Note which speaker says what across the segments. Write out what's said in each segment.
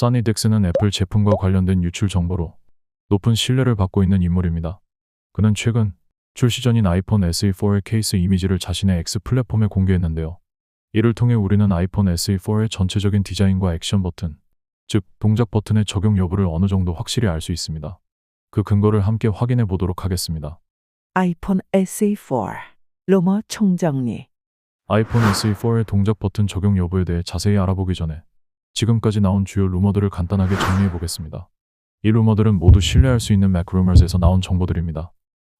Speaker 1: 써니 덱스는 애플 제품과 관련된 유출 정보로 높은 신뢰를 받고 있는 인물입니다. 그는 최근 출시 전인 아이폰 SE4의 케이스 이미지를 자신의 X 플랫폼에 공개했는데요. 이를 통해 우리는 아이폰 SE4의 전체적인 디자인과 액션 버튼, 즉 동작 버튼의 적용 여부를 어느 정도 확실히 알 수 있습니다. 그 근거를 함께 확인해 보도록 하겠습니다.
Speaker 2: 아이폰 SE4 루머 총정리
Speaker 1: 아이폰 SE4의 동작 버튼 적용 여부에 대해 자세히 알아보기 전에 지금까지 나온 주요 루머들을 간단하게 정리해 보겠습니다. 이 루머들은 모두 신뢰할 수 있는 맥루머스에서 나온 정보들입니다.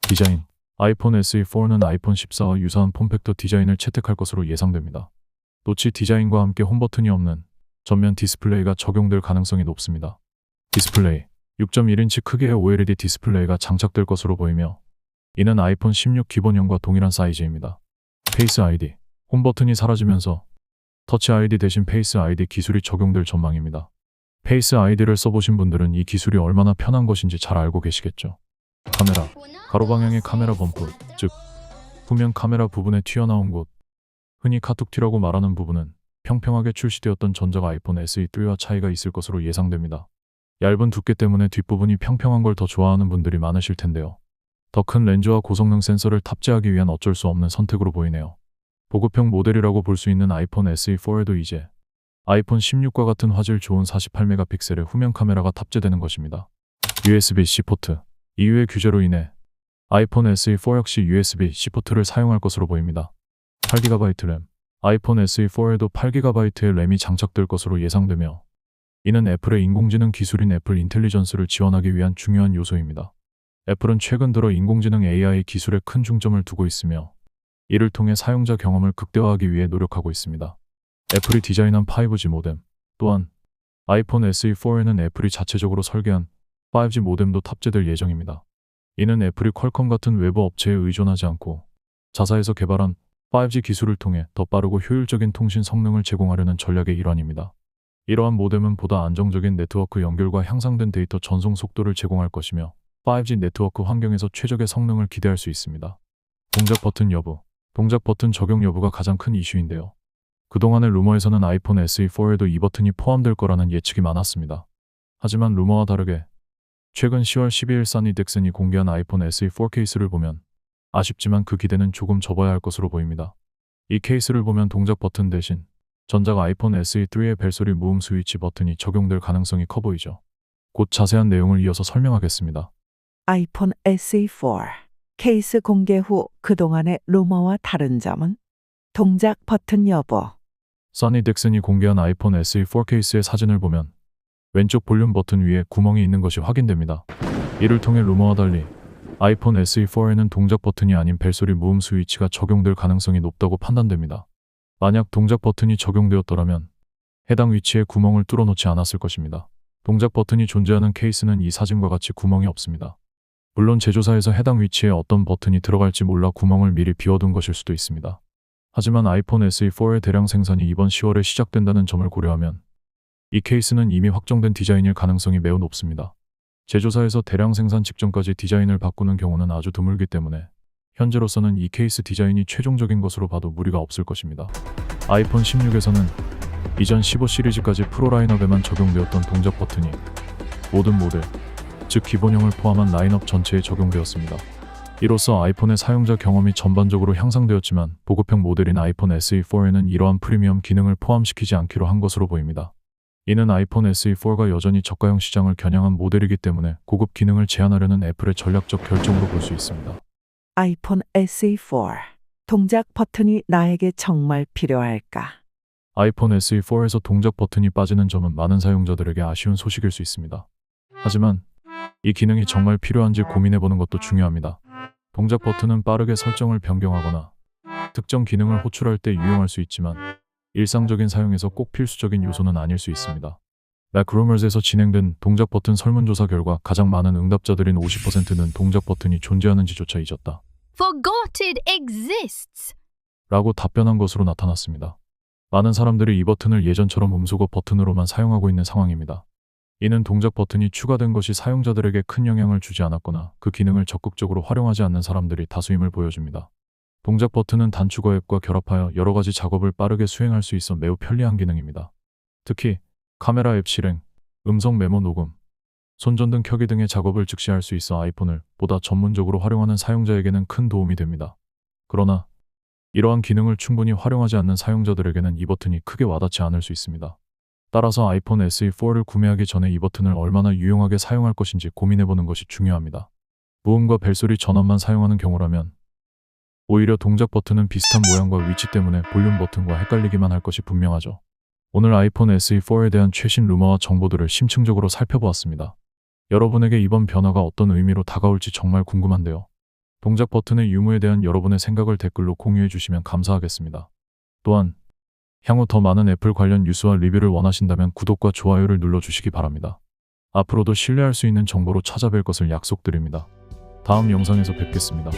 Speaker 1: 디자인 아이폰 SE4는 아이폰 14와 유사한 폼팩터 디자인을 채택할 것으로 예상됩니다. 노치 디자인과 함께 홈 버튼이 없는 전면 디스플레이가 적용될 가능성이 높습니다. 디스플레이 6.1인치 크기의 OLED 디스플레이가 장착될 것으로 보이며 이는 아이폰 16 기본형과 동일한 사이즈입니다. 페이스 아이디 홈 버튼이 사라지면서 터치 아이디 대신 페이스 아이디 기술이 적용될 전망입니다. 페이스 아이디를 써보신 분들은 이 기술이 얼마나 편한 것인지 잘 알고 계시겠죠. 카메라, 가로 방향의 카메라 범프, 즉 후면 카메라 부분에 튀어나온 곳, 흔히 카툭튀라고 말하는 부분은 평평하게 출시되었던 전작 아이폰 SE3와 차이가 있을 것으로 예상됩니다. 얇은 두께 때문에 뒷부분이 평평한 걸 더 좋아하는 분들이 많으실 텐데요. 더 큰 렌즈와 고성능 센서를 탑재하기 위한 어쩔 수 없는 선택으로 보이네요. 보급형 모델이라고 볼 수 있는 아이폰 SE4에도 이제 아이폰 16과 같은 화질 좋은 48메가픽셀의 후면 카메라가 탑재되는 것입니다. USB-C 포트 EU의 규제로 인해 아이폰 SE4 역시 USB-C 포트를 사용할 것으로 보입니다. 8GB 램 아이폰 SE4에도 8GB의 램이 장착될 것으로 예상되며 이는 애플의 인공지능 기술인 애플 인텔리전스를 지원하기 위한 중요한 요소입니다. 애플은 최근 들어 인공지능 AI 기술에 큰 중점을 두고 있으며 이를 통해 사용자 경험을 극대화하기 위해 노력하고 있습니다. 애플이 디자인한 5G 모뎀 또한 아이폰 SE4에는 애플이 자체적으로 설계한 5G 모뎀도 탑재될 예정입니다. 이는 애플이 퀄컴 같은 외부 업체에 의존하지 않고 자사에서 개발한 5G 기술을 통해 더 빠르고 효율적인 통신 성능을 제공하려는 전략의 일환입니다. 이러한 모뎀은 보다 안정적인 네트워크 연결과 향상된 데이터 전송 속도를 제공할 것이며 5G 네트워크 환경에서 최적의 성능을 기대할 수 있습니다. 동작 버튼 여부 동작 버튼 적용 여부가 가장 큰 이슈인데요. 그동안의 루머에서는 아이폰 SE4에도 이 버튼이 포함될 거라는 예측이 많았습니다. 하지만 루머와 다르게 최근 10월 12일 써니 덱슨이 공개한 아이폰 SE4 케이스를 보면 아쉽지만 그 기대는 조금 접어야 할 것으로 보입니다. 이 케이스를 보면 동작 버튼 대신 전작 아이폰 SE3의 벨소리 무음 스위치 버튼이 적용될 가능성이 커 보이죠. 곧 자세한 내용을 이어서 설명하겠습니다.
Speaker 2: 아이폰 SE4 케이스 공개 후 그동안의 루머와 다른 점은 동작 버튼 여부
Speaker 1: 써니 덱슨이 공개한 아이폰 SE4 케이스의 사진을 보면 왼쪽 볼륨 버튼 위에 구멍이 있는 것이 확인됩니다. 이를 통해 루머와 달리 아이폰 SE4에는 동작 버튼이 아닌 벨소리 무음 스위치가 적용될 가능성이 높다고 판단됩니다. 만약 동작 버튼이 적용되었더라면 해당 위치에 구멍을 뚫어놓지 않았을 것입니다. 동작 버튼이 존재하는 케이스는 이 사진과 같이 구멍이 없습니다. 물론 제조사에서 해당 위치에 어떤 버튼이 들어갈지 몰라 구멍을 미리 비워둔 것일 수도 있습니다. 하지만 아이폰 SE4의 대량 생산이 이번 10월에 시작된다는 점을 고려하면 이 케이스는 이미 확정된 디자인일 가능성이 매우 높습니다. 제조사에서 대량 생산 직전까지 디자인을 바꾸는 경우는 아주 드물기 때문에 현재로서는 이 케이스 디자인이 최종적인 것으로 봐도 무리가 없을 것입니다. 아이폰 16에서는 이전 15 시리즈까지 프로 라인업에만 적용되었던 동작 버튼이 모든 모델, 즉 기본형을 포함한 라인업 전체에 적용되었습니다. 이로써 아이폰의 사용자 경험이 전반적으로 향상되었지만 보급형 모델인 아이폰 SE4에는 이러한 프리미엄 기능을 포함시키지 않기로 한 것으로 보입니다. 이는 아이폰 SE4가 여전히 저가형 시장을 겨냥한 모델이기 때문에 고급 기능을 제한하려는 애플의 전략적 결정으로 볼 수 있습니다.
Speaker 2: 아이폰 SE4 동작 버튼이 나에게 정말 필요할까
Speaker 1: 아이폰 SE4에서 동작 버튼이 빠지는 점은 많은 사용자들에게 아쉬운 소식일 수 있습니다. 하지만 이 기능이 정말 필요한지 고민해보는 것도 중요합니다. 동작 버튼은 빠르게 설정을 변경하거나 특정 기능을 호출할 때 유용할 수 있지만 일상적인 사용에서 꼭 필수적인 요소는 아닐 수 있습니다. 맥루머즈에서 진행된 동작 버튼 설문조사 결과 가장 많은 응답자들인 50%는 동작 버튼이 존재하는지조차 잊었다.
Speaker 3: Forgot it exists.
Speaker 1: 라고 답변한 것으로 나타났습니다. 많은 사람들이 이 버튼을 예전처럼 음소거 버튼으로만 사용하고 있는 상황입니다. 이는 동작 버튼이 추가된 것이 사용자들에게 큰 영향을 주지 않았거나 그 기능을 적극적으로 활용하지 않는 사람들이 다수임을 보여줍니다. 동작 버튼은 단축어 앱과 결합하여 여러 가지 작업을 빠르게 수행할 수 있어 매우 편리한 기능입니다. 특히 카메라 앱 실행, 음성 메모 녹음, 손전등 켜기 등의 작업을 즉시 할 수 있어 아이폰을 보다 전문적으로 활용하는 사용자에게는 큰 도움이 됩니다. 그러나 이러한 기능을 충분히 활용하지 않는 사용자들에게는 이 버튼이 크게 와닿지 않을 수 있습니다. 따라서 아이폰 SE4를 구매하기 전에 이 버튼을 얼마나 유용하게 사용할 것인지 고민해보는 것이 중요합니다. 무음과 벨소리 전원만 사용하는 경우라면 오히려 동작 버튼은 비슷한 모양과 위치 때문에 볼륨 버튼과 헷갈리기만 할 것이 분명하죠. 오늘 아이폰 SE4에 대한 최신 루머와 정보들을 심층적으로 살펴보았습니다. 여러분에게 이번 변화가 어떤 의미로 다가올지 정말 궁금한데요. 동작 버튼의 유무에 대한 여러분의 생각을 댓글로 공유해 주시면 감사하겠습니다. 또한 향후 더 많은 애플 관련 뉴스와 리뷰를 원하신다면 구독과 좋아요를 눌러주시기 바랍니다. 앞으로도 신뢰할 수 있는 정보로 찾아뵐 것을 약속드립니다. 다음 영상에서 뵙겠습니다.